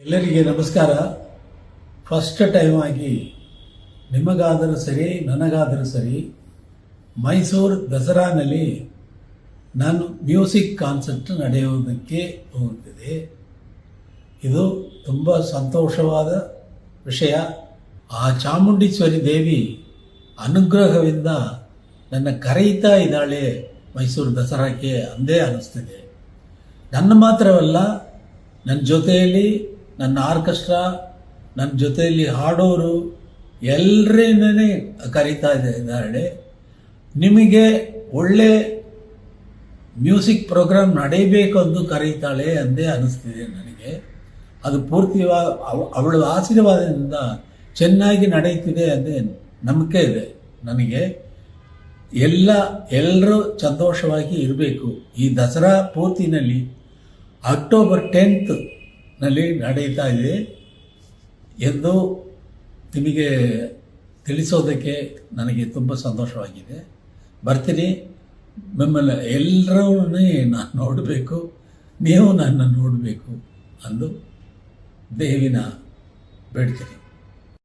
ಎಲ್ಲರಿಗೆ ನಮಸ್ಕಾರ. First time ಆಗಿ ನಿಮಗಾದರೂ ಸರಿ, ನನಗಾದರೂ ಸರಿ, ಮೈಸೂರು ದಸರಾನಲ್ಲಿ ನಾನು ಮ್ಯೂಸಿಕ್ ಕಾನ್ಸರ್ಟ್ ನಡೆಯುವುದಕ್ಕೆ ಹೋಗುತ್ತಿದೆ ಇದು ತುಂಬ ಸಂತೋಷವಾದ ವಿಷಯ. ಆ ಚಾಮುಂಡೇಶ್ವರಿ ದೇವಿ ಅನುಗ್ರಹದಿಂದ ನನ್ನ ಕರೆಯುತ್ತಾ ಇದ್ದಾಳೆ ಮೈಸೂರು ದಸರಾಕ್ಕೆ ಅಂದೇ ಅನ್ನಿಸ್ತಿದೆ ನನ್ನ ಮಾತ್ರವಲ್ಲ, ನನ್ನ ಜೊತೆಯಲ್ಲಿ ನನ್ನ ಆರ್ಕೆಸ್ಟ್ರಾ, ನನ್ನ ಜೊತೆಯಲ್ಲಿ ಹಾಡೋರು ಎಲ್ಲರನ್ನೇ ಕರೀತಾ ಇದೆ- ಇದ್ದಾಳೆ ನಿಮಗೆ ಒಳ್ಳೆ ಮ್ಯೂಸಿಕ್ ಪ್ರೋಗ್ರಾಮ್ ನಡೆಯಬೇಕು ಅಂತ ಕರೀತಾಳೆ ಅಂದೇ ಅನಿಸ್ತಿದೆ ನನಗೆ. ಅದು ಪೂರ್ತಿ ಅವಳ ಆಶೀರ್ವಾದದಿಂದ ಚೆನ್ನಾಗಿ ನಡೆಯುತ್ತಿದೆ ಅಂದೇ ನಂಬಿಕೆ ಇದೆ ನನಗೆ. ಎಲ್ಲ, ಎಲ್ಲರೂ ಸಂತೋಷವಾಗಿ ಇರಬೇಕು. ಈ ದಸರಾ ಪೂರ್ತಿನಲ್ಲಿ ಅಕ್ಟೋಬರ್ ಟೆಂತ್ ನಲ್ಲಿ ನಡೀತಾ ಇದೆ ಎಂದು ನಿಮಗೆ ತಿಳಿಸೋದಕ್ಕೆ ನನಗೆ ತುಂಬ ಸಂತೋಷವಾಗಿದೆ. ಬರ್ತೀನಿ. ಮಿಮ್ಮಲ್ಲಿ ಎಲ್ಲರೂ ನಾನು ನೋಡಬೇಕು. ನೀವು ನನ್ನನ್ನು ನೋಡಬೇಕು ಅಂದು ದೇವಿನ ಬೇಡ್ತೀನಿ.